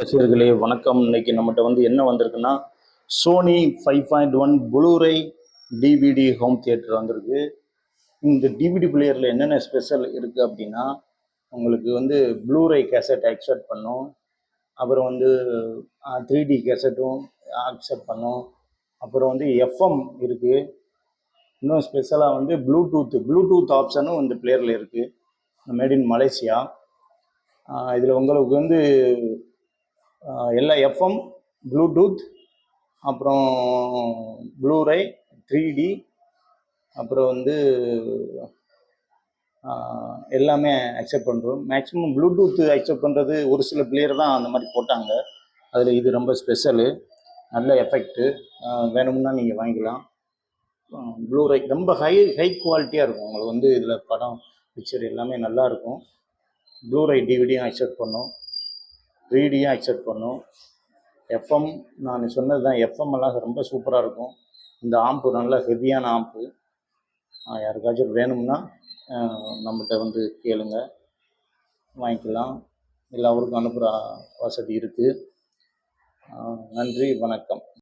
ரசிகர்களே வணக்கம். இன்னைக்கு நம்மகிட்ட வந்து என்ன வந்திருக்குன்னா Sony five point one Blu ray DVD home theatre வந்திருக்கு. இந்த டிவிடி பிளேயரில் என்னென்ன ஸ்பெஷல் இருக்குது அப்படின்னா உங்களுக்கு வந்து ப்ளூரை கேசட் அக்செப்ட் பண்ணும். அப்புறம் வந்து த்ரீ டி கேசட்டும் அக்செப்ட் பண்ணும். அப்புறம் வந்து எஃப்எம் இருக்குது இன்னும் ஸ்பெஷலாக வந்து ப்ளூடூத் ப்ளூடூத் ஆப்ஷனும் இந்த பிளேயரில் இருக்குது மேட் இன் மலேசியா இதில் உங்களுக்கு வந்து எல்லா எஃப்எம் ப்ளூடூத் அப்புறம் ப்ளூரை த்ரீ டி அப்புறம் வந்து எல்லாமே அக்செப்ட் பண்ணுறோம் மேக்ஸிமம் ப்ளூடூத் அக்செப்ட் பண்ணுறது ஒரு சில பிளேயர் தான் அந்த மாதிரி போட்டாங்க. அதில் இது ரொம்ப ஸ்பெஷலு நல்ல எஃபெக்ட்டு வேணும்னா நீங்கள் வாங்கிக்கலாம். ப்ளூரை ரொம்ப ஹை ஹை குவாலிட்டியாக இருக்கும். உங்களுக்கு வந்து இதில் படம் பிக்சர் எல்லாமே நல்லா இருக்கும். ப்ளூரை டிவிடியும் அக்செப்ட் பண்ணும். த்ரீடியும் அக்செப்ட் பண்ணும். எஃப்எம் நான் சொன்னது தான் எஃப்எம் எல்லாம் ரொம்ப சூப்பராக இருக்கும். இந்த ஆம்பு நல்ல ஹெவியான ஆம்பு. யாருக்காச்சும் வேணும்னா நம்மகிட்ட வந்து கேளுங்க. வாங்கிக்கலாம். இல்லை அனுப்புகிற வசதி இருக்குது நன்றி வணக்கம்.